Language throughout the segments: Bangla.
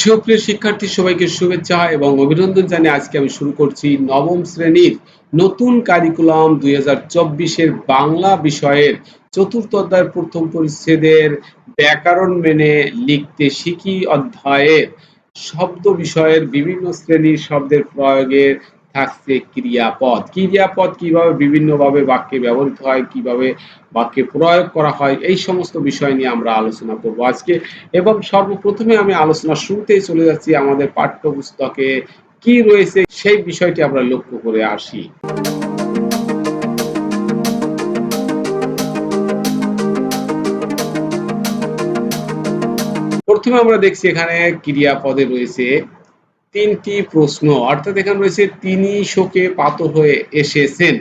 সুপ্রিয় শিক্ষার্থী, সবাইকে শুভেচ্ছা এবং অভিনন্দন জানিয়ে আজকে আমি শুরু করছি নবম শ্রেণির নতুন কারিকুলাম দুই চব্বিশের বাংলা বিষয়ের চতুর্থ অধ্যায়ের প্রথম পরিচ্ছেদের ব্যাকরণ মেনে লিখতে শিখি অধ্যায়ের শব্দ বিষয়ের বিভিন্ন শ্রেণির শব্দের প্রয়োগের থাকছে ক্রিয়াপদ। ক্রিয়াপদ কীভাবে বিভিন্নভাবে বাক্যে ব্যবহৃত হয়, কীভাবে বাক্যে প্রয়োগ করা হয়, এই সমস্ত বিষয় নিয়ে আমরা আলোচনা করব আজকে। এবং সর্বপ্রথমে আমি আলোচনা শুরুতেই চলে যাচ্ছি আমাদের পাঠ্যপুস্তকে কি রয়েছে সেই বিষয়টি আমরা লক্ষ্য করে আসি। প্রথমে আমরা দেখছি এখানে ক্রিয়াপদে রয়েছে তিনটি প্রশ্ন। অর্থাৎ এখানে রয়েছে, তিনি শোকে পাত হয়ে এসেছেন।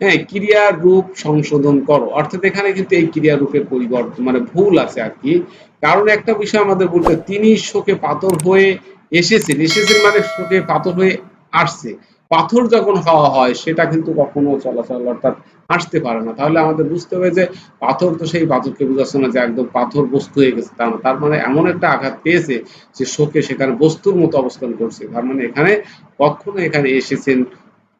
হ্যাঁ ক্রিয়ার রূপ সংশোধন করো। অর্থাৎ এখানে কিন্তু এই ক্রিয়া রূপের পরিবর্তন মানে ভুল আছে আর কি। কারণ একটা বিষয় আমাদের বলতে, তিনি শোকে পাথর হয়ে এসেছেন। এসেছেন মানে শোকে পাথর হয়ে আসছে। পাথর যখন হাওয়া হয়, সেটা কিন্তু কখনো চলাচল অর্থাৎ আসতে পারে না। তাহলে আমাদের বুঝতে হবে যে পাথর তো সেই পাথরকে বোঝাচ্ছে না যে একদম পাথর বস্তু হয়ে গেছে। তা না তার মানে এমন একটা আঘাত পেয়েছে যে শোকে সেখানে বস্তুর মতো অবস্থান করছে। তার মানে এখানে কখনো এখানে এসেছেন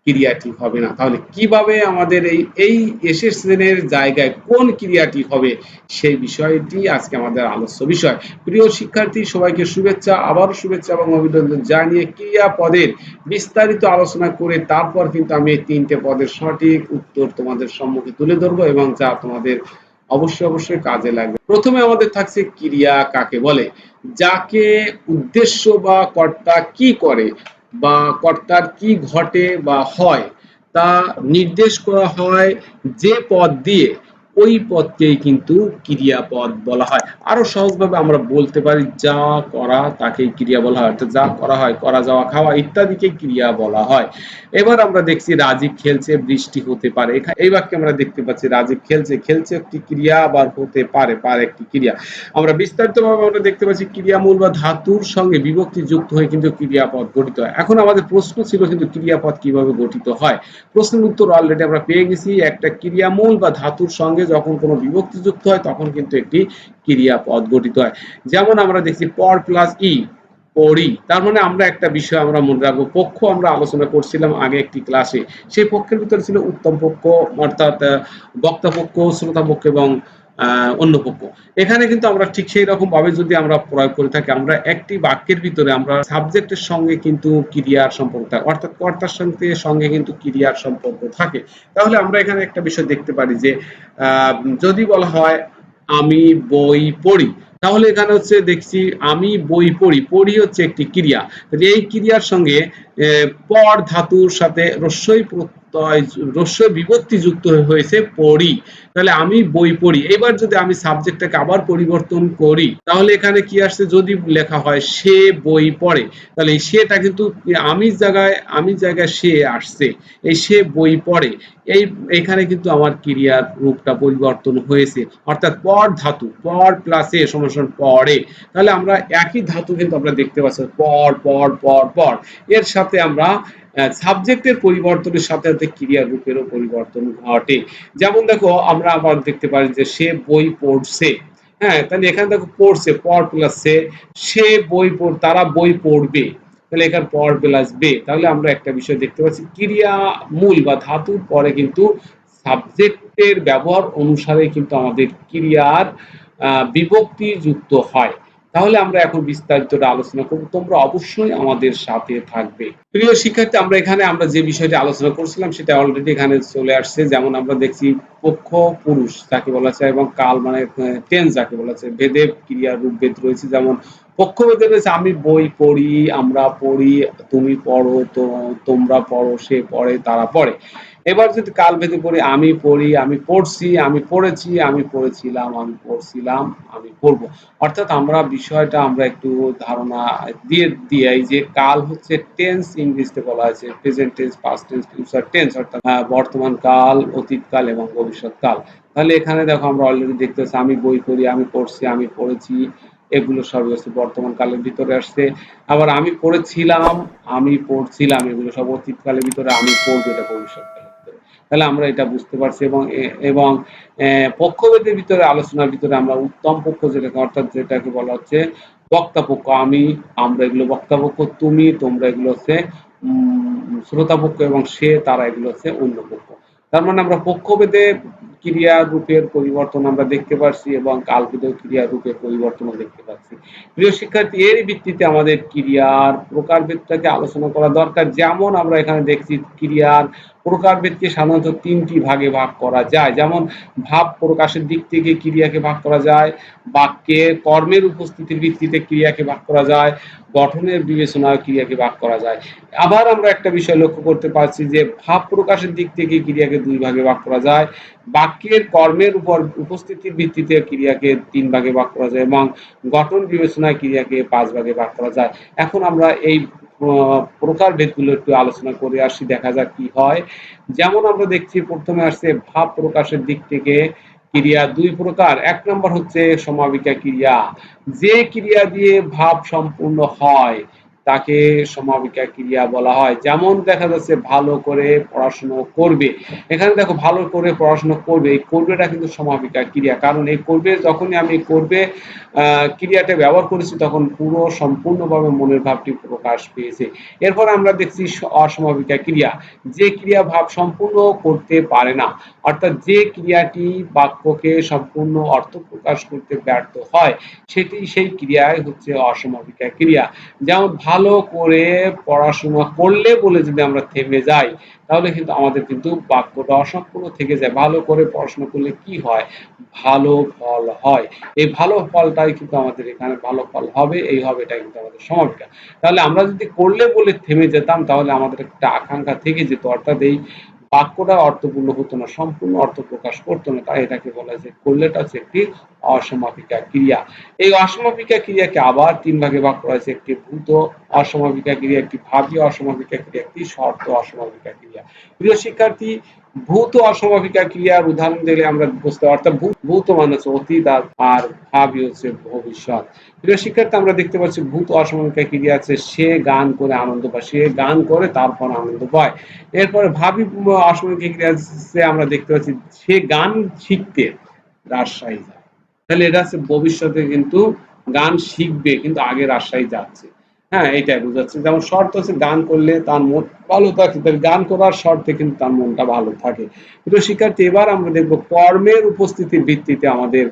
ক্রিয়াটি হবে না। তাহলে কীভাবে আমাদের এই এই এসেছেনের জায়গায় কোন ক্রিয়াটি হবে সেই বিষয়টি আজকে আমাদের আলোচ্য বিষয়। প্রিয় শিক্ষার্থী, সবাইকে শুভেচ্ছা, আবারও শুভেচ্ছা এবং অভিনন্দন জানিয়ে ক্রিয়া পদের বিস্তারিত আলোচনা করে তারপর কিন্তু আমি এই তিনটে পদের সঠিক উত্তর তোমাদের সম্মুখে তুলে ধরবো এবং যা তোমাদের অবশ্যই অবশ্যই কাজে লাগবে। প্রথমে আমাদের থাকছে ক্রিয়া কাকে বলে? যাকে উদ্দেশ্য বা কর্তা কি করে? বা কর্তার কি ঘটে বা হয় তা নির্দেশ করা হয় যে পদ দিয়ে ওই পদকেই কিন্তু ক্রিয়াপদ বলা হয়। আরও সহজভাবে আমরা বলতে পারি, যা করা তাকে ক্রিয়া বলা হয়, অর্থাৎ যা করা হয়, করা, যাওয়া, খাওয়া ইত্যাদিকে ক্রিয়া বলা হয়। এবার আমরা দেখছি রাজীব খেলছে, বৃষ্টি হতে পারে। এখানে এই বাক্যে আমরা দেখতে পাচ্ছি রাজীব খেলছে খেলছে একটি ক্রিয়া আবার হতে পারে পারে একটি ক্রিয়া। আমরা বিস্তারিতভাবে আমরা দেখতে পাচ্ছি ক্রিয়ামূল বা ধাতুর সঙ্গে বিভক্তি যুক্ত হয়ে কিন্তু ক্রিয়াপদ গঠিত হয়। এখন আমাদের প্রশ্ন ছিল কিন্তু ক্রিয়াপদ কীভাবে গঠিত হয়? প্রশ্নের উত্তর অলরেডি আমরা পেয়ে গেছি। একটা ক্রিয়ামূল বা ধাতুর সঙ্গে যখন কোনো বিভক্তি যুক্ত হয়, তখন কিন্তু একটি ক্রিয়াপদ গঠিত হয়। যেমন আমরা দেখছি পর প্লাস ই পড়ি তার মানে আমরা একটা বিষয় আমরা মনে রাখব, পক্ষ আমরা আলোচনা করছিলাম আগে একটি ক্লাসে। সেই পক্ষের ভিতরে ছিল উত্তম পক্ষ, অর্থাৎ বক্তা পক্ষ, শ্রোতা পক্ষ এবং অন্য পক্ষ এখানে কিন্তু আমরা ঠিক সেই রকম ভাবে যদি আমরা প্রয়োগ করে থাকি, আমরা একটি বাক্যের ভিতরে আমরা সাবজেক্টের সঙ্গে কিন্তু ক্রিয়ার সম্পর্ক থাকে। অর্থাৎ কর্তার সঙ্গে সঙ্গে কিন্তু ক্রিয়ার সম্পর্ক থাকে। তাহলে আমরা এখানে একটা বিষয় দেখতে পারি যে যদি বলা হয়, আমি বই পড়ি, তাহলে এখানে হচ্ছে দেখছি, আমি বই পড়ি পড়ি হচ্ছে একটি ক্রিয়া। এই ক্রিয়ার সঙ্গে পর ধাতুর সাথে রস্যই রস্যই বিভক্তি যুক্ত হয়েছে পড়ি। তাহলে আমি বই পড়ি। এবার যদি আমি সাবজেক্টটাকে আবার পরিবর্তন করি, তাহলে এখানে কি আসছে? যদি লেখা হয় সে বই পড়ে, তাহলে সেটা কিন্তু আমি জায়গায় আমি জায়গায় সে আসছে, এই সে বই পড়ে। এই, এখানে কিন্তু আমার ক্রিয়ার রূপটা পরিবর্তন হয়েছে। অর্থাৎ পর ধাতু, পর প্লাসে সমান পরে তাহলে আমরা একই ধাতু কিন্তু আমরা দেখতে পাচ্ছি, পর পর পর পর। এর সাথে আমরা সাবজেক্টের পরিবর্তনের সাথে সাথে ক্রিয়া রূপেরও পরিবর্তন ঘটে। যেমন দেখো, আমরা আবার দেখতে পারি যে সে বই পড়ছে। হ্যাঁ তাহলে এখানে দেখো, পড়ছে, পর প্লাস সে সে বই পড়, তারা বই পড়বে। তাহলে এখানে পর প্লাস বে। তাহলে আমরা একটা বিষয় দেখতে পাচ্ছি, ক্রিয়া মূল বা ধাতুর পরে কিন্তু সাবজেক্টের ব্যবহার অনুসারে কিন্তু আমাদের ক্রিয়ার বিভক্তি যুক্ত হয়। তাহলে আমরা এখন বিস্তারিত আলোচনা করব। তোমরা অবশ্যই আমাদের সাথে থাকবে। প্রিয় শিক্ষার্থী, আমরা এখানে আমরা যে বিষয়টি আলোচনা করছিলাম, সেটা অলরেডি এখানে চলে আসছে। যেমন আমরা দেখছি পক্ষ, পুরুষ যাকে বলা যায়, এবং কাল মানে টেন্স যাকে বলা যায়, ভেদে ক্রিয়ার রূপ, ভেদ রয়েছে। যেমন পক্ষ ভেদে রয়েছে আমি বই পড়ি, আমরা পড়ি, তুমি পড়ো, তো তোমরা পড়ো, সে পড়ে, তারা পড়ে। এবার যদি কাল ভেদে পড়ি, আমি পড়ি, আমি পড়ছি, আমি পড়েছি, আমি পড়েছিলাম, আমি পড়ছিলাম, আমি পড়ব। অর্থাৎ আমরা বিষয়টা আমরা একটু ধারণা দিয়ে দিই যে কাল হচ্ছে টেন্স ইংলিশে বলা হয়েছে present tense past tense future tense অর্থাৎ বর্তমান কাল, অতীত কাল এবং ভবিষ্যৎ কাল। তাহলে এখানে দেখো আমরা অলরেডি দেখতেছি, আমি বই পড়ি, আমি পড়ছি, আমি পড়েছি এগুলো সব হচ্ছে বর্তমান কালের ভিতরে আসছে। আবার আমি পড়েছিলাম, আমি পড়ছিলাম এগুলো সব অতীত কালের ভিতরে, আমি পড়ব এটা ভবিষ্যৎ কালে তাহলে আমরা এটা বুঝতে পারছি এবং এবং পক্ষভেদের ভিতরে, আলোচনার ভিতরে আমরা উত্তম পক্ষ যেটাকে, অর্থাৎ যেটাকে বলা হচ্ছে বক্তাপক্ষ আমি, আমরা এগুলো বক্তাপক্ষ তুমি, তোমরা এগুলো হচ্ছে শ্রোতাপক্ষ এবং সে, তারা এগুলো হচ্ছে অন্য পক্ষ। তার মানে আমরা পক্ষভেদে ক্রিয়া রূপের পরিবর্তন আমরা দেখতে পাচ্ছি এবং কাল্পিত ক্রিয়া রূপের পরিবর্তনও দেখতে পাচ্ছি। প্রিয় শিক্ষার্থী, এর ভিত্তিতে আমাদের ক্রিয়ার প্রকারভেদটাকে আলোচনা করা দরকার। যেমন আমরা এখানে দেখছি ক্রিয়ার প্রকারভেদকে সাধারণত তিনটি ভাগে ভাগ করা যায়। যেমন, ভাব প্রকাশের দিক থেকে ক্রিয়াকে ভাগ করা যায়, বাক্যে কর্মের উপস্থিতির ভিত্তিতে ক্রিয়াকে ভাগ করা যায়, গঠনের বিবেচনায় ক্রিয়াকে ভাগ করা যায়। আবার আমরা একটা বিষয় লক্ষ্য করতে পারছি যে, ভাব প্রকাশের দিক থেকে ক্রিয়াকে দুই ভাগে ভাগ করা যায়, বাক্যের কর্মের উপর উপস্থিতির ভিত্তিতে ক্রিয়াকে তিন ভাগে ভাগ করা যায় এবং গঠন বিবেচনায় ক্রিয়াকে পাঁচ ভাগে ভাগ করা যায়। এখন আমরা এই প্রকারভেদগুলো একটু আলোচনা করে আসি, দেখা যাক কি হয়। যেমন আমরা দেখছি, প্রথমে আসছে ভাব প্রকাশের দিক থেকে ক্রিয়া দুই প্রকার। এক নম্বর হচ্ছে সমাবিকা ক্রিয়া। যে ক্রিয়া দিয়ে ভাব সম্পূর্ণ হয় তাকে সমাবিকা ক্রিয়া বলা হয়। যেমন দেখা যাচ্ছে ভালো করে পড়াশোনা করবে। এখানে দেখো ভালো করে পড়াশোনা করবে। এই করবেটা কিন্তু সমাবিকা ক্রিয়া। কারণ এই করবে, যখনই আমি করবে ক্রিয়াটা ব্যবহার করেছি, তখন পুরো সম্পূর্ণভাবে মনের ভাবটি প্রকাশ পেয়েছে। এরপর আমরা দেখছি অসমাবিকা ক্রিয়া। যে ক্রিয়া ভাব সম্পূর্ণ করতে পারে না, অর্থাৎ যে ক্রিয়াটি বাক্যকে সম্পূর্ণ অর্থ প্রকাশ করতে ব্যর্থ হয়, সেটি, সেই ক্রিয়াই হচ্ছে অসমাপিকা ক্রিয়া। যেমন ভালো করে পড়াশোনা করলে বলে যদি আমরা থেমে যাই, তাহলে কিন্তু আমাদের কিন্তু বাক্যটা অসম্পূর্ণ থেকে যায়। ভালো করে পড়াশোনা করলে কি হয়? ভালো ফল হয়। এই ভালো ফলটাই কিন্তু আমাদের এখানে ভালো ফল হবে, এই হবে এটা কিন্তু আমাদের সমাজটা তাহলে আমরা যদি করলে বলে থেমে যেতাম, তাহলে আমাদের একটা আকাঙ্ক্ষা থেকে যেত। অর্থাৎ এই বাক্যটা অর্থপূর্ণ হতো না, সম্পূর্ণ অর্থ প্রকাশ করতো না। তাই এটাকে বলা যে করলেটা হচ্ছে একটি অসমাপিকা ক্রিয়া। এই অসমাপিকা ক্রিয়াকে আবার তিন ভাগে ভাগ করা হয়েছে, একটি ভূত অসমাপিকা ক্রিয়া, একটি ভাবী অসমাপিকা ক্রিয়া, একটি শর্ত অসমাপিকা ক্রিয়া। প্রিয় শিক্ষার্থী ভূত অসমাপিকা ক্রিয়ার উদাহরণ দিলে আমরা বুঝতে অর্থাৎ ভূত মানে হচ্ছে অতীত আর ভাবী হচ্ছে ভবিষ্যৎ। প্রিয় শিক্ষার্থী, আমরা দেখতে পাচ্ছি ভূত অসমাপিকা ক্রিয়া আছে, সে গান করে আনন্দ পায়, সে গান করে তারপর আনন্দ পায়। এরপরে ভাবি অসমাপিকা ক্রিয়া আছে, আমরা দেখতে পাচ্ছি সে গান শিখতে রাজশাহী যায়। তাহলে এটা হচ্ছে ভবিষ্যতে কিন্তু গান শিখবে, কিন্তু আগে রাজশাহী যাচ্ছে। হ্যাঁ এটাই বোঝাচ্ছে। যেমন শর্ত হচ্ছে গান করলে তার মন ভালো থাকে, তাহলে গান করার শর্তে কিন্তু তার মনটা ভালো থাকে। কিন্তু শিক্ষার্থী, এবার আমরা দেখব কর্মের উপস্থিতির ভিত্তিতে আমাদের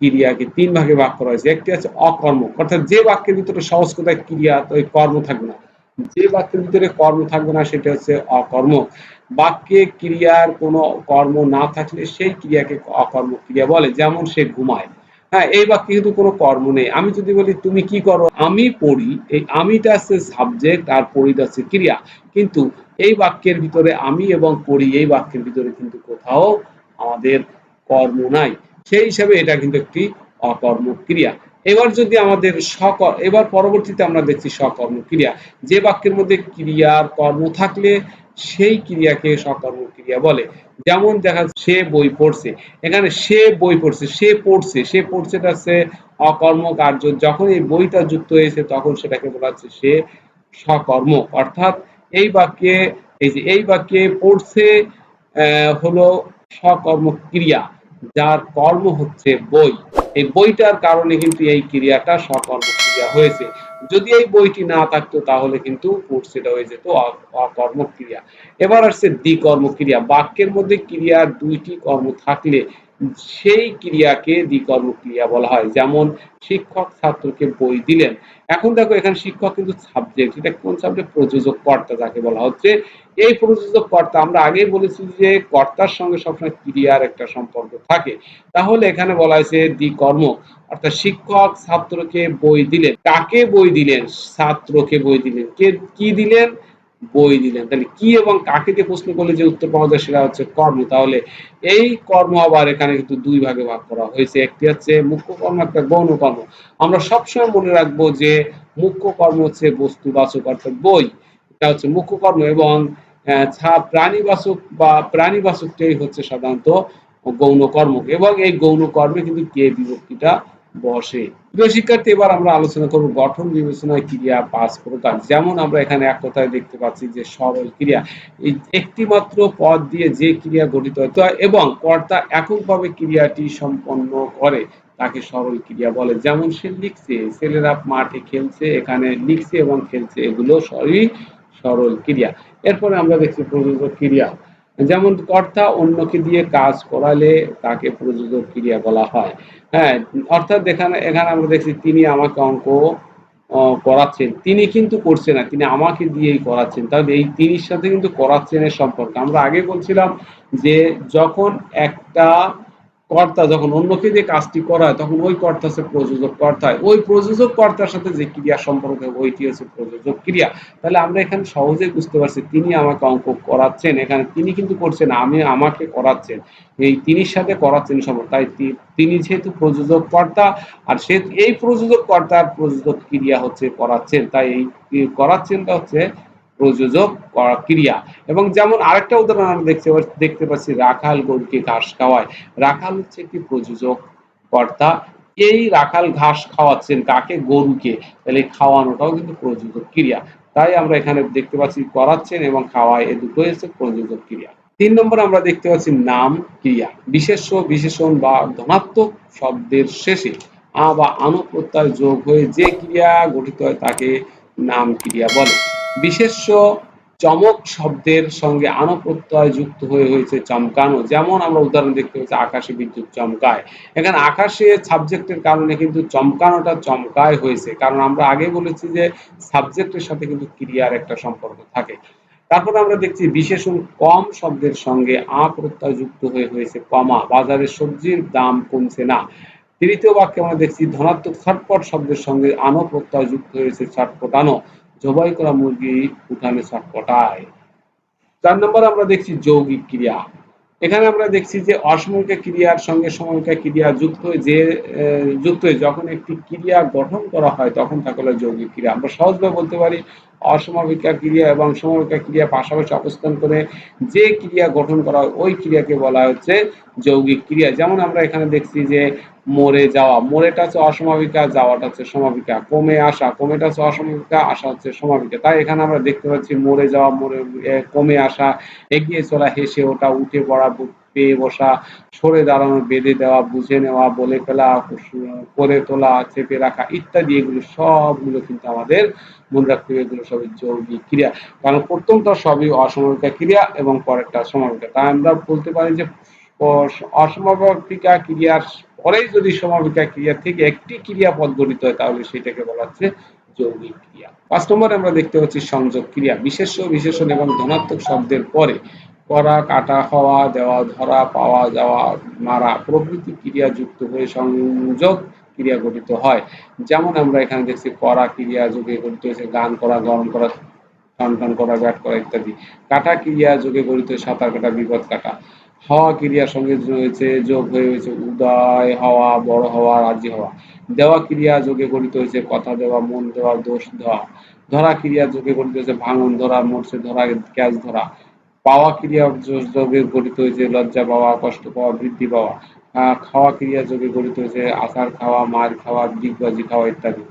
ক্রিয়াকে তিন ভাগে ভাগ করা হয়েছে। একটি আছে অকর্ম, অর্থাৎ যে বাক্যের ভিতরে সহজ কথায় ক্রিয়া, তো কর্ম থাকবে না। যে বাক্যের ভিতরে কর্ম থাকবে না, সেটা হচ্ছে অকর্ম। বাক্যে ক্রিয়ার কোনো কর্ম না থাকলে সেই ক্রিয়াকে অকর্ম ক্রিয়া বলে, যেমন সে ঘুমায়। হ্যাঁ এই বাক্যে কিন্তু কোনো কর্ম নেই। আমি যদি বলি, তুমি কি করো? আমি পড়ি, এই আমিটা আছে সাবজেক্ট আর পড়িটা হচ্ছে ক্রিয়া। কিন্তু এই বাক্যের ভিতরে আমি এবং পড়ি, এই বাক্যের ভিতরে কিন্তু কোথাও আমাদের কর্ম নাই। সেই হিসাবে এটা কিন্তু একটি অকর্ম ক্রিয়া। এবার যদি আমাদের সক এবার পরবর্তীতে আমরা দেখছি সকর্ম ক্রিয়া। যে বাক্যের মধ্যে ক্রিয়ার কর্ম থাকলে সেই ক্রিয়াকে সকর্ম ক্রিয়া বলে। যেমন দেখা সে বই পড়ছে। এখানে সে বই পড়ছে, সে পড়ছে সে পড়ছে এটা হচ্ছে অকর্ম কার্য যখন এই বইটা যুক্ত হয়েছে, তখন সেটাকে বলা হচ্ছে সে সকর্ম অর্থাৎ এই বাক্যে, এই যে এই বাক্যে পড়ছে হলো সকর্ম ক্রিয়া যার কর্ম হচ্ছে বই। এই বইটার কারণে কিন্তু এই ক্রিয়াটা সকর্ম ক্রিয়া হয়েছে। যদি এই বইটি না থাকতো, তাহলে কিন্তু সেটা হয়ে যেত অকর্মক্রিয়া। ক্রিয়া এবার আসছে দ্বিকর্ম ক্রিয়া বাক্যের মধ্যে ক্রিয়ার দুইটি কর্ম থাকলে সেই ক্রিয়াকে দ্বিকর্ম ক্রিয়া বলা হয়, যেমন শিক্ষক ছাত্রকে বই দিলেন। এখন দেখো এখানে শিক্ষক কিন্তু সাবজেক্ট এটা কোন সাবজেক্ট প্রযোজক কর্তা যাকে বলা হচ্ছে। এই প্রযোজক কর্তা, আমরা আগেই বলেছি যে কর্তার সঙ্গে সবসময় ক্রিয়ার একটা সম্পর্ক থাকে। তাহলে এখানে বলা হয়েছে দ্বিকর্ম, অর্থাৎ শিক্ষক ছাত্রকে বই দিলেন। কাকে বই দিলেন? ছাত্রকে বই দিলেন। কে, কি দিলেন? বই দিলেন। তাহলে কি এবং কাকে দিয়ে প্রশ্ন করলে যে উত্তর পাওয়া যায় সেটা হচ্ছে কর্ম। তাহলে এই কর্ম আবার এখানে কিন্তু দুই ভাগে ভাগ করা হয়েছে। একটি হচ্ছে মুখ্য কর্ম, একটা গৌণ কর্ম। আমরা সবসময় মনে রাখব যে মুখ্য কর্ম হচ্ছে বস্তুবাচক অর্থাৎ বই। এটা হচ্ছে মুখ্য কর্ম এবং ছা- প্রাণীবাচক বা প্রাণীবাচকটাই হচ্ছে সাধারণত গৌণ কর্ম। এবং এই গৌণ কর্মে কিন্তু কে বিভক্তিটা বসে। প্রিয় শিক্ষার্থী, এবার আমরা আলোচনা করব গঠন বিবেচনায় ক্রিয়া পাঁচ প্রকার। যেমন আমরা এখানে এক কথায় দেখতে পাচ্ছি যে সরল ক্রিয়া। একটি মাত্র পদ দিয়ে যে ক্রিয়া গঠিত হয় এবং কর্তা এককভাবে ক্রিয়াটি সম্পন্ন করে, তাকে সরল ক্রিয়া বলে। যেমন সে লিখছে, ছেলেরা মাঠে খেলছে, এখানে লিখছে এবং খেলছে। এগুলো সবই সরল ক্রিয়া। এরপরে আমরা দেখছি প্রযোজক ক্রিয়া। যেমন কর্তা অন্যকে দিয়ে কাজ করালে তাকে প্রযোজক ক্রিয়া বলা হয়। হ্যাঁ অর্থাৎ এখানে এখানে আমরা দেখছি তিনি আমাকে অঙ্ক করাচ্ছেন। তিনি কিন্তু করছে না, তিনি আমাকে দিয়েই করাচ্ছেন। তাহলে এই তিনির সাথে কিন্তু করাচ্ছেন করাচ্ছেনের সম্পর্ক। আমরা আগে বলছিলাম যে যখন একটা কর্তা যখন অন্যকে যে কাজটি করায়, তখন ওই কর্তা হচ্ছে প্রযোজক কর্তা হয়। ওই প্রযোজক কর্তার সাথে যে ক্রিয়া সম্পর্ক, ওইটি হচ্ছে প্রযোজক ক্রিয়া তাহলে আমরা এখানে সহজেই বুঝতে পারছি, তিনি আমাকে অঙ্ক করাচ্ছেন, এখানে তিনি কিন্তু করছেন, আমি আমাকে করাচ্ছেন এই তিনির সাথে করাচ্ছেন সম্পর্ক তাই তিনি যেহেতু প্রযোজক কর্তা, আর সে, এই প্রযোজক কর্তার প্রযোজক ক্রিয়া হচ্ছে করাচ্ছেন, তাই এই করাচ্ছেনটা হচ্ছে প্রযোজক ক্রিয়া। এবং যেমন আরেকটা উদাহরণ আমরা দেখতে পাচ্ছি দেখতে পাচ্ছি, রাখাল গরুকে ঘাস খাওয়ায়। রাখাল হচ্ছে একটি প্রযোজক কর্তা। এই রাখাল ঘাস খাওয়াচ্ছেন কাকে? গরুকে। তাহলে খাওয়ানোটাও কিন্তু প্রযোজক ক্রিয়া। তাই আমরা এখানে দেখতে পাচ্ছি করাচ্ছেন এবং খাওয়ায় এ দুটোই হচ্ছে প্রযোজক ক্রিয়া। তিন নম্বর আমরা দেখতে পাচ্ছি নাম ক্রিয়া। বিশেষ্য, বিশেষণ বা ধনাত্মক শব্দের শেষে আ বা আনো প্রত্যয় যোগ হয়ে যে ক্রিয়া গঠিত হয় তাকে নাম ক্রিয়া বলে। বিশেষ্য চমক শব্দের সঙ্গে আনো প্রত্যয় যুক্ত হয়ে হয়েছে চমকানো। যেমন আমরা উদাহরণ দেখতে পাচ্ছি, আকাশে বিদ্যুৎ চমকায়। এখানে আকাশে সাবজেক্টের কারণে কিন্তু চমকানোটা চমকায় হয়েছে। কারণ আমরা আগে বলেছি যে সাবজেক্টের সাথে কিন্তু ক্রিয়ার একটা সম্পর্ক থাকে। তারপর আমরা দেখছি বিশেষণ কম শব্দের সঙ্গে আ প্রত্যয় যুক্ত হয়ে হয়েছে কমা, বাজারে সবজির দাম কমছে না। তৃতীয় বাক্যে আমরা দেখছি ধনাত্মক ছটপট শব্দের সঙ্গে আনো প্রত্যয় যুক্ত হয়েছে ছটপটানো। জবাই করা মুরগি উঠানে ছটপটায় চার নম্বর আমরা দেখছি যৌগিক ক্রিয়া। এখানে আমরা দেখছি যে অসময়িকা ক্রিয়ার সঙ্গে সময়িকা ক্রিয়া যুক্ত হয়ে যে যুক্ত হয়ে যখন একটি ক্রিয়া গঠন করা হয় তখন তাকে হলো যৌগিক ক্রিয়া। আমরা সহজভাবে বলতে পারি অসমাবিকা ক্রিয়া এবং সমবিকা ক্রিয়া পাশাপাশি অবস্থান করে যে ক্রিয়া গঠন করা হয়, ওই ক্রিয়াকে বলা হচ্ছে যৌগিক ক্রিয়া। যেমন আমরা এখানে দেখছি যে মরে যাওয়া, মরেটা হচ্ছে অসমাবিকা যাওয়াটা হচ্ছে সমাবিকা কমে আসা, কমেটা হচ্ছে অসমাবিকা আসা হচ্ছে সমাবিকা তাই এখানে আমরা দেখতে পাচ্ছি মরে যাওয়া, মরে কমে আসা, এগিয়ে চলা, হেসে ওটা উঠে পড়া পেয়ে বসা, সরে দাঁড়ানো, বেঁধে দেওয়া, বুঝে নেওয়া, বলে ফেলা, করে তোলা, চেপে রাখা ইত্যাদি, এগুলো সবগুলো কিন্তু আমাদের মনে রাখতে হবে, এগুলো সবই যৌগিক ক্রিয়া। কারণ প্রথমটা সবই অসমাবিকা ক্রিয়া এবং পরেরটা সমাবিকা তাই আমরা বলতে পারি যে, অস- অসমাবিকা ক্রিয়ার পরেই যদি সমাবিকা ক্রিয়া থেকে একটি ক্রিয়াপদ গঠিত হয়, তাহলে সেটাকে বলা হচ্ছে যৌগিক ক্রিয়া। পাঁচ নম্বরে আমরা দেখতে পাচ্ছি সংযোগ ক্রিয়া। বিশেষ্য, বিশেষণ এবং ধনাত্মক শব্দের পরে করা, কাটা হওয়া দেওয়া, ধরা, পাওয়া, যাওয়া, মারা প্রভৃতি ক্রিয়া যুক্ত হয়ে সংযোগ ক্রিয়া গঠিত হয়। যেমন আমরা এখানে দেখছি করা ক্রিয়া যোগে গঠিত হয়েছে, গান করা, গরম করা, টান টান করা, ব্যাট করা ইত্যাদি। কাটা ক্রিয়া যোগে গঠিত সাঁতার কাটা, বিপদ কাটা। হওয়া ক্রিয়ার সঙ্গে রয়েছে যোগ হয়ে হয়েছে উদয় হওয়া, বড় হওয়া, রাজি হওয়া। দেওয়া ক্রিয়া যোগে গঠিত হয়েছে, কথা দেওয়া, মন দেওয়া, দোষ দেওয়া। ধরা ক্রিয়া যোগে গঠিত হয়েছে, ভাঙন, ধরা, মরছে, ধরা ক্যাচ ধরা। পাওয়া ক্রিয়া যোগে গঠিত হয়েছে, লজ্জা পাওয়া, কষ্ট পাওয়া, বৃদ্ধি পাওয়া। খাওয়া ক্রিয়া যোগে গঠিত হয়েছে, আচার খাওয়া, মার খাওয়া দিগবাজি খাওয়া ইত্যাদি।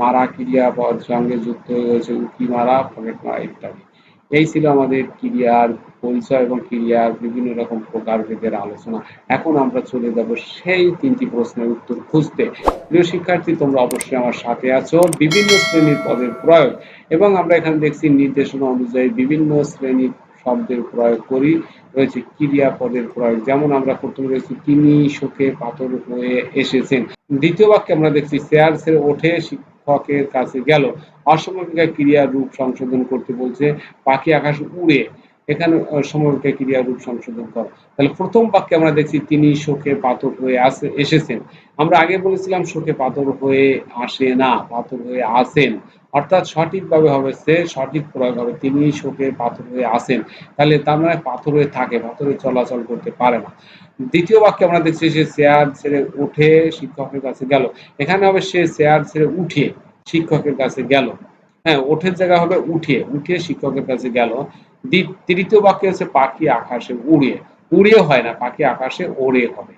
মারা ক্রিয়া সঙ্গে যুক্ত হয়ে হয়েছে, উকি মারা, পকেট মারা ইত্যাদি। এই ছিল আমাদের ক্রিয়ার পরিচয় এবং ক্রিয়ার বিভিন্ন রকম প্রকারভেদের আলোচনা। এখন আমরা চলে যাব সেই তিনটি প্রশ্নের উত্তর খুঁজতে। প্রিয় শিক্ষার্থী, তোমরা অবশ্যই আমার সাথে আছো। বিভিন্ন শ্রেণির পদের প্রয়োগ এবং আমরা এখানে দেখছি নির্দেশনা অনুযায়ী বিভিন্ন শ্রেণির শব্দের প্রয়োগ করি, রয়েছে ক্রিয়া পদের প্রয়োগ। যেমন আমরা প্রথমে রয়েছি, তিনি শোকে পাথর হয়ে এসেছেন। দ্বিতীয় বাক্যে আমরা দেখছি চেয়ার ছেড়ে ওঠে, শিক্ষকের কাছে গেল। অসমাপিকা ক্রিয়ার রূপ সংশোধন করতে বলছে, পাখি আকাশ উড়ে এখানে আহ, সমবেত ক্রিয়ার রূপ সংশোধন করো। তাহলে প্রথম বাক্যে আমরা দেখছি তিনি শোকে পাথর হয়ে আসে এসেছেন। আমরা আগে বলেছিলাম শোকে পাথর হয়ে আসে না পাথর হয়ে আসেন। অর্থাৎ সঠিকভাবে হবে সে সঠিক প্রয়োগ হবে তিনি শোকে পাথর হয়ে আসেন। তাহলে তার মানে পাথর হয়ে থাকে পাথরে চলাচল করতে পারে না। দ্বিতীয় বাক্যে আমরা দেখছি সে চেয়ার ছেড়ে উঠে শিক্ষকের কাছে গেল। এখানে হবে সে চেয়ার ছেড়ে উঠে শিক্ষকের কাছে গেল। হ্যাঁ ওঠের জায়গা হবে উঠে উঠে শিক্ষকের কাছে গেল। তৃতীয় বাক্যে হচ্ছে পাখি আকাশে উড়ে। উড়ে হয় না পাখি আকাশে ওড়ে হবে।